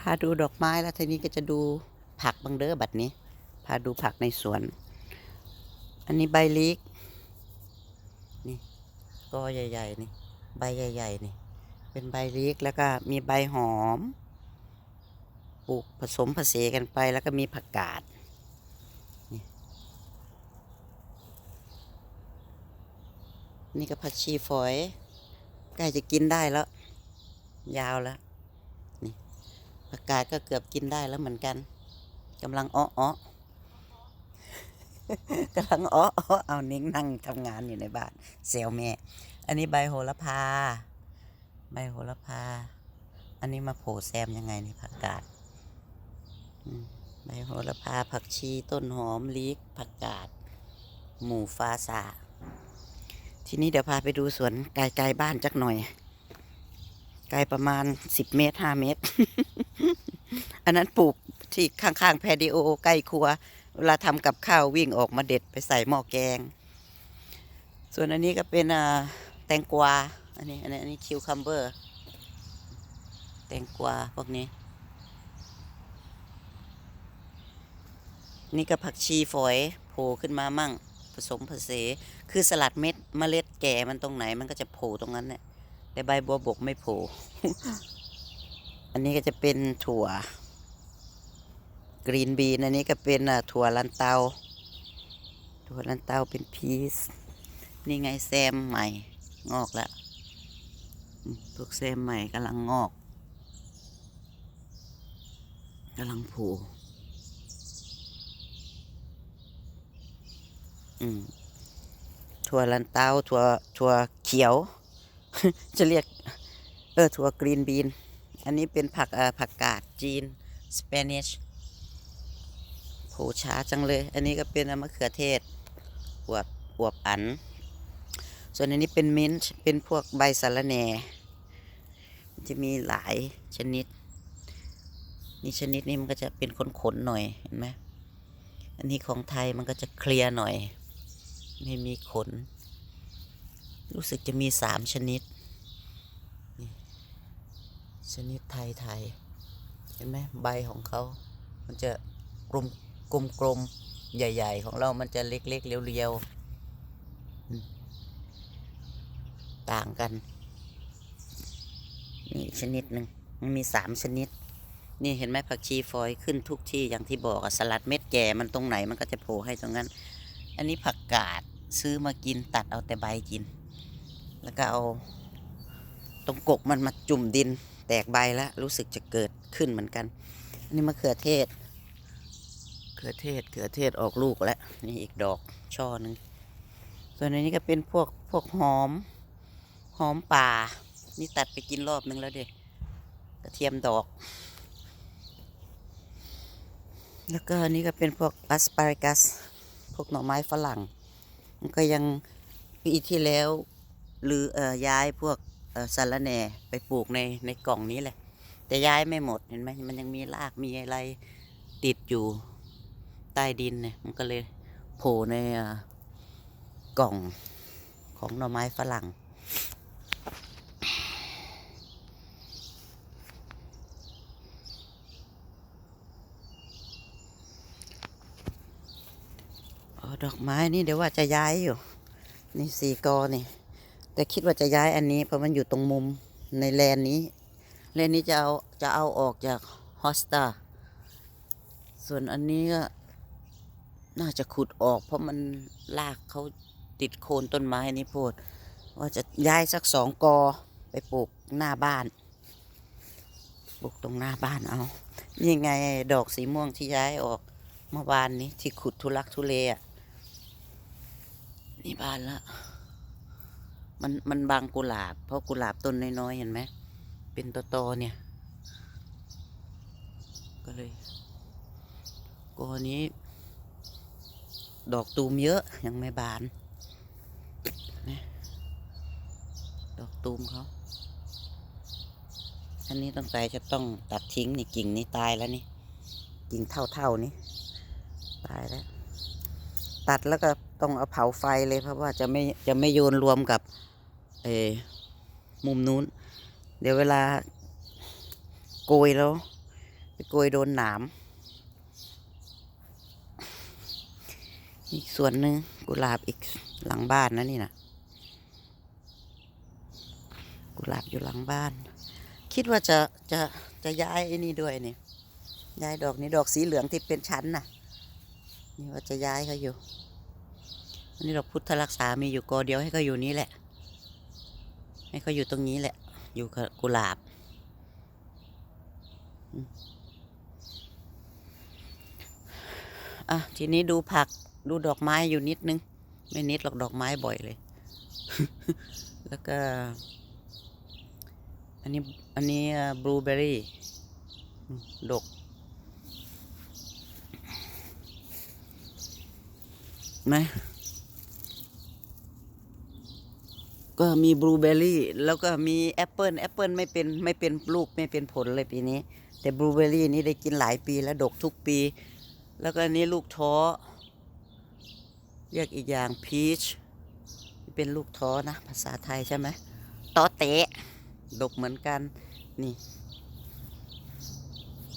พาดูดอกไม้แล้วทีนี้ก็จะดูผักบางเด้อบัดนี้ พาดูผักในสวน อันนี้ใบลิกนี่กอใหญ่ ๆ นี่ ใบใหญ่ ๆ นี่ เป็นใบลิกแล้วก็มีใบหอมปลูกผสมผสานกันไปแล้วก็มีผักกาดนี่นี่ก็ผักชีฝอยใกล้จะกินได้แล้ว ยาวแล้ว ผักกาดก็เกือบกินได้แล้วเหมือนกันกำลังอ้ออ้อกำลังอ้ออ้อเอานิ้งนั่งทำงานอยู่ในบ้านเซลแม่ อันนี้ใบโหระพา ใบโหระพา อันนี้มาโผล่แซมยังไงในผักกาดใบโหระพาผักชีต้นหอมลีกผักกาด หมูฟ้าสาทีนี้เดี๋ยวพาไปดูสวนไกลๆบ้านจักหน่อย ไกลประมาณสิบเมตรห้าเมตร อันนั้นปลูกที่ข้างๆแพดิโอใกล้ครัว เวลาทำกับข้าววิ่งออกมาเด็ดไปใส่หม้อแกง ส่วนอันนี้ก็เป็นแตงกวา อันนี้อันนี้อันนี้คิวคัมเบอร์ แตงกวาพวกนี้ นี่ก็ผักชีฝอยโผล่ขึ้นมามั่ง ผสมผสานคือสลัดเม็ดเมล็ดแก่มันตรงไหนมันก็จะโผล่ตรงนั้นเนี่ย แต่ใบบัวบกไม่โผล่อันนี้ก็จะเป็นถั่ว กรีนบีน อันนี้ก็เป็นถั่วลันเตา ถั่วลันเตาเป็นพีซนี่ไงแซมใหม่ งอกแล้วพวกแซมใหม่กำลังงอกกำลังโผล่อืมถั่วลันเตาถั่วถั่วเขียว จะเรียก เออถั่วกรีนบีน อันนี้เป็นผักเอ่อผักกาดจีน สเปนิชโผช้าจังเลย อันนี้ก็เป็นมะเขือเทศอวบอวบอัน ส่วนอันนี้เป็นมิ้นท์ เป็นพวกใบสะระแหน่ จะมีหลายชนิด นี่ชนิดนี้มันก็จะเป็นขนๆหน่อย เห็นไหมอันนี้ของไทยมันก็จะเคลียร์หน่อย ไม่มีขน รู้สึกจะมีสามชนิด ชนิดไทยไทยๆเห็นไหมใบของเขา มันจะกลมกลมกลมใหญ่ ๆ ของเรามันจะเล็กๆเรียวๆ ต่างกัน นี่ชนิดหนึ่งมันมีสามชนิด นี่เห็นไหมผักชีฟอยขึ้นทุกที่อย่างที่บอกสลัดเม็ดแก่มันตรงไหนมันก็จะโผล่ให้ตรงนั้น อันนี้ผักกาดซื้อมากินตัดเอาแต่ใบกิน แล้วก็เอาตรงกกมันมาจุ่มดินแตกใบแล้วรู้สึกจะเกิดขึ้นเหมือนกัน อันนี้มะเขือเทศเขือเทศเขือเทศออกลูกแล้วนี่อีกดอกช่อหนึ่งส่วนอันนี้ก็เป็นพวกพวกหอมหอมป่า นี่ตัดไปกินรอบนึงแล้วเด็กกระเทียมดอก แล้วก็อันนี้ก็เป็นพวกอัสปาริกัส พวกหน่อไม้ฝรั่ง มันก็ยังปีที่แล้ว หรือเอ่อย้ายพวกเอ่อสาระแหน่ไปปลูกในในกล่องนี้แหละ แต่ย้ายไม่หมดเห็นไหมมันยังมีรากมีอะไรติดอยู่ใต้ดินเนี่ยมันก็เลยโผล่ในเอ่อกล่องของหน่อไม้ฝรั่ง อ๋อดอกไม้นี่เดี๋ยวว่าจะย้ายอยู่ นี่สี่กอนี่ แต่คิดว่าจะย้ายอันนี้ เพราะมันอยู่ตรงมุมในแลนนี้ แลนนี้จะเอาจะเอาออกจากฮอสตาส่วนอันนี้ก็น่าจะขุดออก เพราะมันลากเขาติดโคนต้นไม้นี่โพด ว่าจะย้ายสักสองกอไปปลูกหน้าบ้าน ปลูกตรงหน้าบ้านเอา นี่ไงดอกสีม่วงที่ย้ายออกเมื่อวานนี้ที่ขุดทุลักทุเลอะนี่บานละ มันมันบางกุหลาบ เพราะกุหลาบต้นน้อยๆเห็นไหมเป็นโตๆเนี่ย ก็เลยกอนี้ ดอกตูมเยอะยังไม่บานนะดอกตูมเขาอันนี้ต้องใส่จะต้องตัดทิ้งนี่กิ่งนี่ตายแล้วนี่กิ่งเท่าๆนี่ตายแล้ว ตัดแล้วก็ต้องเอาเผาไฟเลยเพราะว่าจะไม่จะไม่โยนรวมกับ เออมุมนู้น เดี๋ยวเวลาโกยแล้วโกยโดนหนาม อีกส่วนหนึ่งกุหลาบอีกหลังบ้านนะนี่นะกุหลาบอยู่หลังบ้าน คิดว่าจะจะจะย้ายไอ้นี่ด้วยนี่ย้ายดอกนี้ดอกสีเหลืองที่เป็นชั้นน่ะ นี่ว่าจะย้ายเขาอยู่อันนี้ดอกพุทธรักษามีอยู่กอเดียวให้เขาอยู่นี้แหละ ให้เขาอยู่ตรงนี้แหละ อยู่กุหลาบ อะ ทีนี้ดูผักดูดอกไม้อยู่นิดนึง ไม่นิดหรอกดอกไม้บ่อยเลย แล้วก็ อันนี้ อันนี้บลูเบอรี่ ดกไหม ก็มีบลูเบอรี่แล้วก็มีแอปเปิลแอปเปิลไม่เป็นไม่เป็นลูกไม่เป็นผลเลยปีนี้ แต่บลูเบอรี่นี่ได้กินหลายปีแล้วดกทุกปี แล้วก็อันนี้ลูกท้อเรียกอีกอย่างพีชเป็นลูกท้อนะ ภาษาไทยใช่ไหมตอเตะดกเหมือนกันนี่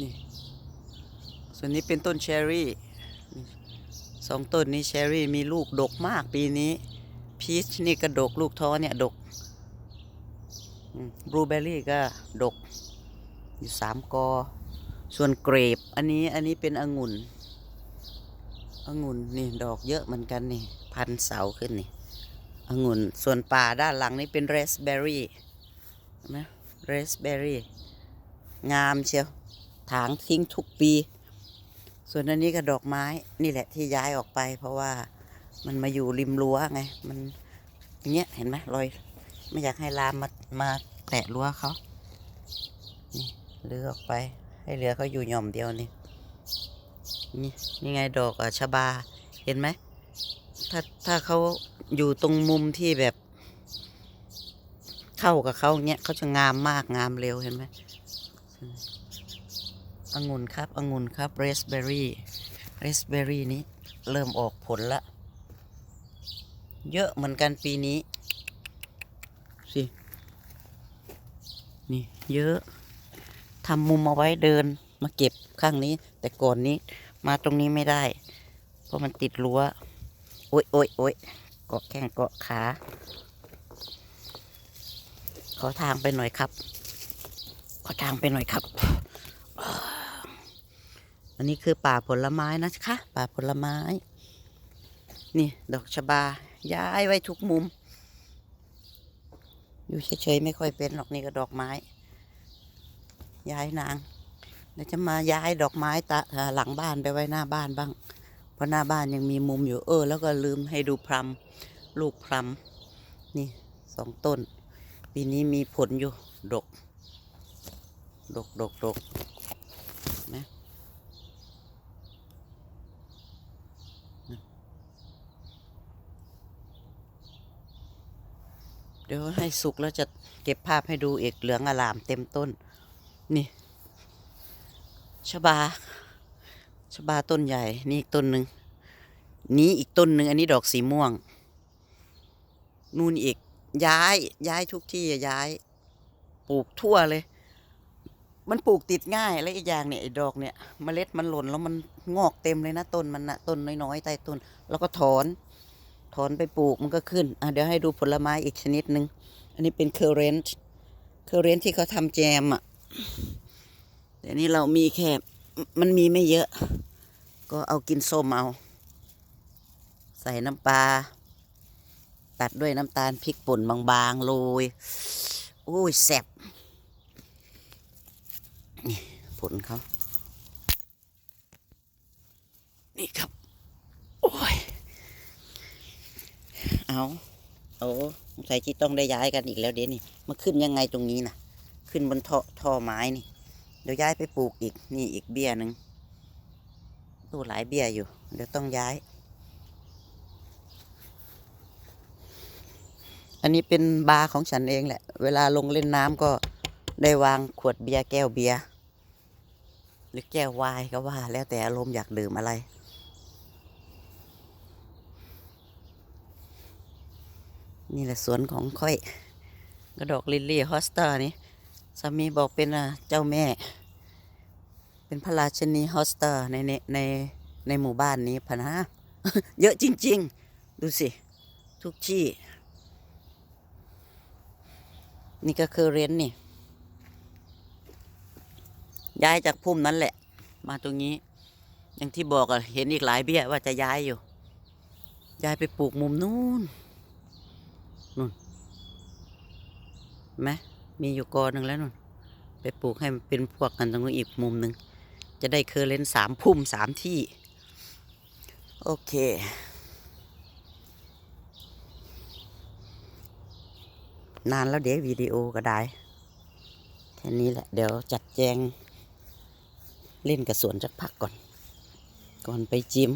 นี่ส่วนนี้เป็นต้นเชอร์รี่นี่สองต้นนี้เชอร์รี่มีลูกดกมากปีนี้ พีชนี่ก็ดกลูกท้อเนี่ยดกบลูเบอร์รี่ก็ดก อยู่สามกอ ส่วนเกรปอันนี้อันนี้เป็นองุ่นองุ่นนี่ดอกเยอะเหมือนกันนี่ พันเสาขึ้นนี่องุ่นส่วนป่าด้านหลังนี่เป็นเรสเบอร์รี่นะเรสเบอร์รี่งามเชียวถางทิ้งทุกปี ส่วนอันนี้ก็ดอกไม้นี่แหละที่ย้ายออกไปเพราะว่า มันมาอยู่ริมรั้วไง มันอย่างเงี้ยเห็นไหมรอย ไม่อยากให้ลามมามาแตะรั้วเขานี่เลือออกไป ให้เหลือเขาอยู่หย่อมเดียวนี่นี่นี่ไงดอกอะชบา เห็นไหมถ้าถ้าเขาอยู่ตรงมุมที่แบบ เข้ากับเขาเนี้ยเขาจะงามมากงามเร็วเห็นไหมองุ่นครับองุ่นครับเรสเบอร์รี่เรสเบอร์รี่นี้เริ่มออกผลละ เยอะเหมือนกันปีนี้ สิ นี่เยอะทำมุมเอาไว้เดินมาเก็บข้างนี้ แต่ก่อนนี้มาตรงนี้ไม่ได้ เพราะมันติดรั้ว โอ๊ยโอ๊ยโอ๊ยเกาะแข้งเกาะขา ขอทางไปหน่อยครับ ขอทางไปหน่อยครับ อันนี้คือป่าผลไม้นะคะ ป่าผลไม้ นี่ ดอกชบา ย้ายไว้ทุกมุม อยู่เฉยๆไม่ค่อยเป็นหรอกนี่ก็ดอกไม้ ย้ายนางเดี๋ยวจะมาย้ายดอกไม้ตะหลังบ้านไปไว้หน้าบ้านบ้าง เพราะหน้าบ้านยังมีมุมอยู่เออ แล้วก็ลืมให้ดูพรมลูกพรมนี่สองต้น ปีนี้มีผลอยู่ดก ดกดกดกนะเดี๋ยวให้สุกแล้วจะเก็บภาพให้ดูเอกเหลืองอลามเต็มต้น นี่ชบาชบาต้นใหญ่ นี่อีกต้นหนึ่งนี้อีกต้นหนึ่งอันนี้ดอกสีม่วง นู่นอีก ย้าย ย้ายทุกที่ย้าย ปลูกทั่วเลย มันปลูกติดง่ายและอีกอย่างเนี่ยไอ้ดอกเนี่ยเมล็ดมันหล่นแล้วมันงอกเต็มเลยนะต้นมันนะต้นน้อยๆใต้ต้น แล้วก็ถอน ถอนไปปลูกมันก็ขึ้นอะเดี๋ยวให้ดูผลไม้อีกชนิดหนึ่งอันนี้เป็นเคอร์เรนต์เคอร์เรนต์ที่เขาทำแจมอะแต่นี่เรามีแค่มันมีไม่เยอะ ก็เอากินส้มเอา ใส่น้ำปลาตัดด้วยน้ำตาลพริกป่นบางๆโรยโอ้ยแซ่บนี่ผลเขานี่ครับ โอ้ย เอาเอาสงสัยที่ต้องได้ย้ายกันอีกแล้วเดี๋ยวนี้มาขึ้นยังไงตรงนี้นะขึ้นบนท่อท่อไม้นี่ เดี๋ยวย้ายไปปลูกอีกนี่อีกเบี้ยหนึ่งตู้หลายเบี้ยอยู่ เดี๋ยวต้องย้าย อันนี้เป็นบาร์ของฉันเองแหละ เวลาลงเล่นน้ำก็ได้วางขวดเบียร์แก้วเบียร์หรือแก้ววน์ก็ว่า แล้วแต่อารมณ์อยากดื่มอะไร นี่แหละสวนของค่อยกระดอกลิลลี่ฮอสเตอร์นี่สามีบอกเป็นอะเจ้าแม่ เป็นพระราชนีฮอสเตอร์ในในในในหมู่บ้านนี้พะนะเยอะจริง ๆ ดูสิ ทุกที่ นี่ก็คือเรนนี่ ย้ายจากพุ่มนั้นแหละ มาตรงนี้ อย่างที่บอกอะเห็นอีกหลายเบี้ยว่าจะย้ายอยู่ ย้ายไปปลูกมุมนู้น นู่นไหมมีอยู่กอหนึ่งแล้วนู่น ไปปลูกให้มันเป็นพวกกันตรงนู้นอีกมุมหนึ่ง จะได้เคอร์เลนสามพุ่มสามที่ โอเค นานแล้วเดี๋ยววิดีโอก็ได้ แค่นี้แหละ เดี๋ยวจัดแจง เล่นกับสวนจักพักก่อน ก่อนไปจิม